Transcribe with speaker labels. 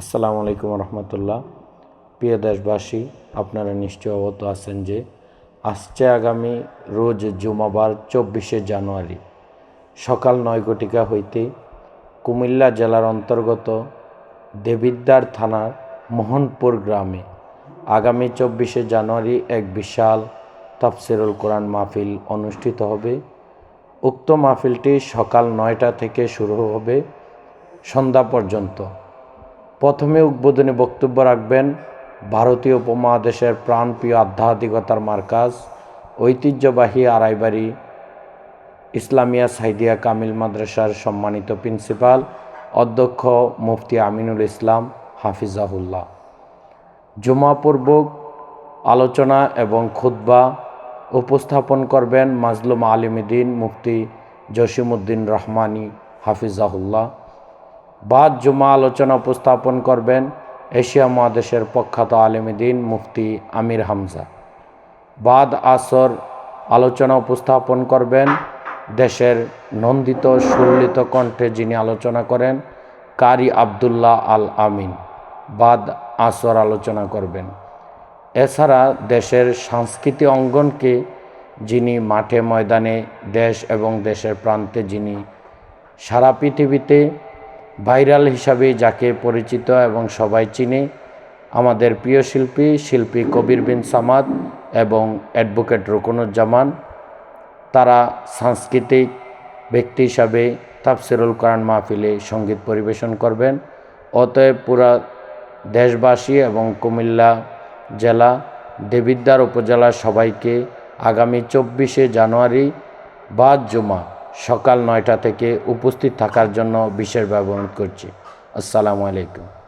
Speaker 1: আসসালামু আলাইকুম রহমতুল্লাহ। প্রিয় দেশবাসী, আপনারা নিশ্চয় অবগত আছেন যে আসছে আগামী রোজ জুমাবার চব্বিশে জানুয়ারি, সকাল নয় ঘটিকা হইতে কুমিল্লা জেলার অন্তর্গত দেবিদ্বার থানার মোহনপুর গ্রামে আগামী চব্বিশে জানুয়ারি এক বিশাল তাফসিরুল কোরআন মাহফিল অনুষ্ঠিত হবে। উক্ত মাহফিলটি সকাল নয়টা থেকে শুরু হবে সন্ধ্যা পর্যন্ত। প্রথমে উদ্বোধনী বক্তব্য রাখবেন ভারতীয় উপমহাদেশের প্রাণপ্রিয় আধ্যাত্মিকতার মার্কাজ, ঐতিহ্যবাহী আড়াইবাড়ি, ইসলামিয়া সাইদিয়া কামিল মাদ্রাসার সম্মানিত প্রিন্সিপাল, অধ্যক্ষ মুফতি আমিনুল ইসলাম হাফিজাহুল্লাহ। জুমাপূর্বক আলোচনা এবং খুতবা উপস্থাপন করবেন মাজলুম আলিমুদ্দিন মুফতি জসিমউদ্দিন রহমানি হাফিজাহুল্লাহ। বাদ জুমা আলোচনা উপস্থাপন করবেন এশিয়া মহাদেশের প্রখ্যাত আলিমুদ্দিন মুফতি আমির হামজা। বাদ আসর আলোচনা উপস্থাপন করবেন দেশের নন্দিত সুললিত কণ্ঠে যিনি আলোচনা করেন কারি আবদুল্লাহ আল আমিন। বাদ আসর আলোচনা করবেন। এছাড়া দেশের সংস্কৃতি অঙ্গনকে যিনি মাঠে ময়দানে দেশ এবং দেশের প্রান্তে যিনি সারা পৃথিবীতে ভাইরাল হিসাবে যাকে পরিচিত এবং সবাই চিনে, আমাদের প্রিয় শিল্পী শিল্পী কবির বিন সামাদ এবং অ্যাডভোকেট রুকনুজ্জামান। তারা সাংস্কৃতিক ব্যক্তি হিসাবে তাফসিরুল কোরআন মাহফিলে সংগীত পরিবেশন করবেন। অতএব পুরা দেশবাসী এবং কুমিল্লা জেলা, দেবিদ্বার উপজেলার সবাইকে আগামী চব্বিশে জানুয়ারি বাদ জুমা সকাল নয়টা থেকে উপস্থিত থাকার জন্য বিশেষ ব্যবহার করছি। আসসালামু আলাইকুম।